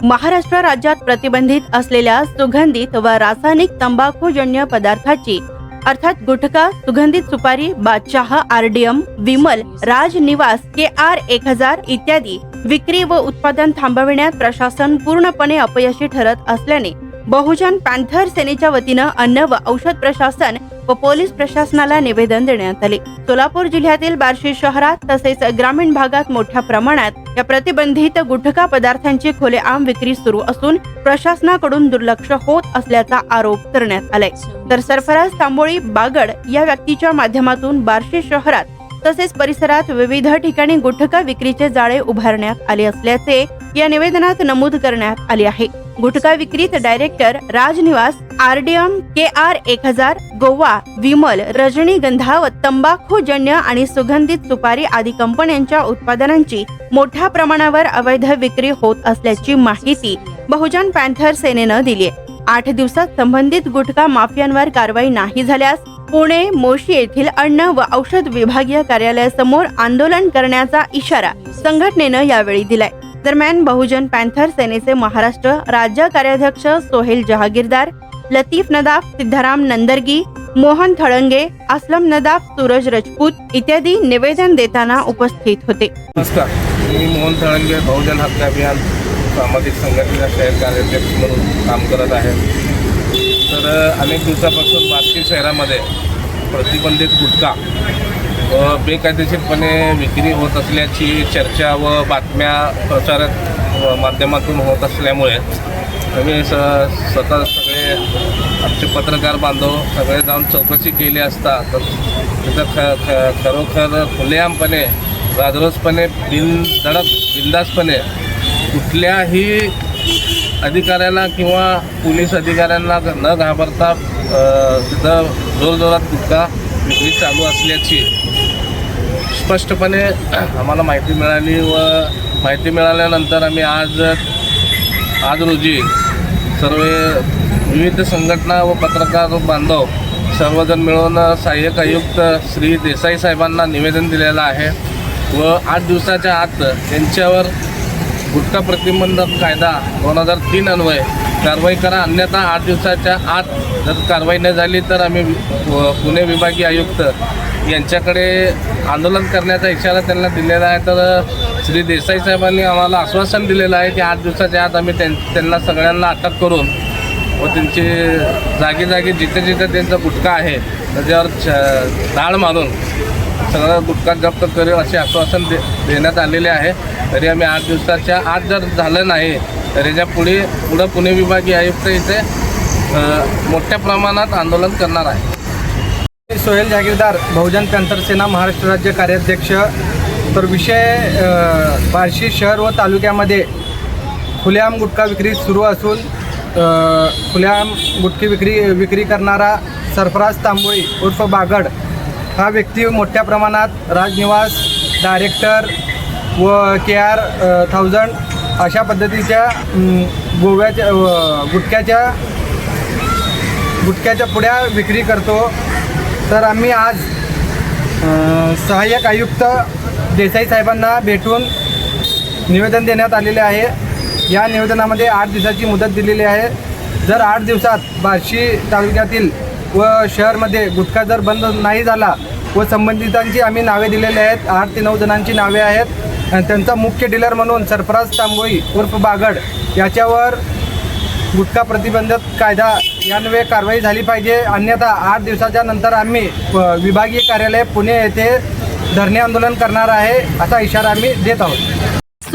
महाराष्ट्र राज्यात प्रतिबंधित असलेल्या सुगंधित व रासायनिक तंबाखूजन्य पदार्थाची अर्थात गुटखा सुगंधित सुपारी Badshah RDM Vimal Rajniwas K R एक हजार इत्यादी विक्री व उत्पादन थांबविण्यात प्रशासन पूर्णपणे अपयशी ठरत असल्याने बहुजन पॅन्थर सेनेच्या वतीनं अन्न व औषध प्रशासन व पोलीस प्रशासनाला निवेदन देण्यात आले. सोलापूर जिल्ह्यातील बार्शी शहरात तसेच ग्रामीण भागात मोठ्या प्रमाणात या प्रतिबंधित गुटखा पदार्थांची खुलेआम विक्री सुरू असून प्रशासनाकडून दुर्लक्ष होत असल्याचा आरोप करण्यात आलाय. तर सरफराज तांबोळी बागड या व्यक्तीच्या माध्यमातून बार्शी शहरात तसेच परिसरात विविध ठिकाणी गुटखा विक्रीचे जाळे उभारण्यात आले असल्याचे या निवेदनात नमूद करण्यात आले आहे. गुटखा विक्रीत director Rajniwas RDM K R एक हजार गोवा विमल रजनीगंधा व तंबाखूजन्य आणि सुगंधित सुपारी आदी कंपन्यांच्या उत्पादनांची मोठ्या प्रमाणावर अवैध विक्री होत असल्याची माहिती बहुजन पॅन्थर सेनेनं दिली आहे आठ दिवसात संबंधित गुटखा माफियांवर कारवाई नाही झाल्यास पुणे मोशी येथील अन्न व औषध विभागीय कार्यालयासमोर आंदोलन करण्याचा इशारा संघटनेनं यावेळी दिलाय. दरम्यान बहुजन पॅन्थर सेनेचे महाराष्ट्र राज्य कार्याध्यक्ष सोहेल जहागीरदार लतीफ नदाफ सिद्धाराम नंदरगी मोहन थळंगे असलम नदाफ सूरज रजपूत इत्यादी निवेदन देताना उपस्थित होते. नमस्कार. मी मोहन थळंगे बहुजन हक्क अभियान सामाजिक संघटनेचा शहर कार्याध्यक्ष म्हणून काम करत आहे. तर अनेक दिवसापासून बार्शी शहरामध्ये प्रतिबंधित गुटखा व बेकायदेशीरपणे विक्री होत असल्याची चर्चा व बातम्या प्रचारक माध्यमातून होत असल्यामुळे आम्ही स स्वतः आमचे पत्रकार बांधव सगळे जाऊन चौकशी केली असता तर तिथं ख ख खरोखर खुलेआमपणे राजरोसपणे बिन धडक बिंदासपणे कुठल्याही अधिकाऱ्याला किंवा पोलीस अधिकाऱ्यांना न घाबरता तिथं जोरजोरात गुटखा विक्री चालू असल्याची स्पष्टपणे आम्हाला माहिती मिळाली व माहिती मिळाल्यानंतर आम्ही आज आज रोजी सर्व विविध संघटना व पत्रकार बांधव सर्वजण मिळून सहाय्यक आयुक्त श्री देसाई साहेबांना निवेदन दिलेलं आहे व आठ दिवसाच्या आत त्यांच्यावर गुटखा प्रतिबंधक कायदा दोन हजार तीन अन्वय कारवाई करा. अन्यथा आठ दिवसाच्या आत जर कारवाई नाही झाली तर आम्ही व- पुणे विभागीय आयुक्त यांच्याकडे आंदोलन करण्याचा इशारा त्यांना दिलेला आहे. तर श्री देसाई साहेबांनी आम्हाला आश्वासन दिलेलं आहे की आठ दिवसाच्या आत आम्ही त्यां त्यांना सगळ्यांना अटक करून व त्यांचे जागी जागी जिथे जिथे त्यांचा गुटखा आहे त्याच्यावर छ धाड मारून सगळा गुटखा जप्त करेल असे आश्वासन दे देण्यात आलेले आहे. तरी आम्ही आठ दिवसाच्या आत जर झालं नाही तर याच्यापुढे पुढं पुणे विभागीय आयुक्त इथे मोठ्या प्रमाणात आंदोलन करणार आहे. सोहेल जागीरदार बहुजन पॅन्थर सेना महाराष्ट्र राज्य कार्याध्यक्ष. तर विषय बार्शी शहर व तालुक्यामध्ये खुलेआम गुटखा विक्री सुरू असून खुल्या गुटखी विक्री विक्री करणारा सरफराज तांबोळी उर्फ बागड हा व्यक्ती मोठ्या प्रमाणात राजनिवास डायरेक्टर व के आर थाउजंड अशा पद्धतीच्या गोव्याच्या गुटख्याच्या गुटख्याच्या पुढ्या विक्री करतो. तर आम्ही आज सहाय्यक आयुक्त देसाई साहेबांना भेटून निवेदन देण्यात आलेले आहे. या निवेदनामध्ये आठ दिवसाची मुदत दिलेली आहे. जर आठ दिवसात बार्शी तालुक्यातील व शहरमध्ये गुटखा जर बंद नाही झाला व संबंधितांची आम्ही नावे दिलेली आहेत आठ ते नऊ जणांची नावे आहेत आणि त्यांचा मुख्य डीलर म्हणून सरफराज तांबोई उर्फ बागड याच्यावर गुटखा प्रतिबंधक कायदा यान्वये कारवाई झाली पाहिजे. अन्यथा आठ दिवसाच्या नंतर आम्ही विभागीय कार्यालय पुणे येथे धरणे आंदोलन करणार आहे असा इशारा आम्ही देत आहोत.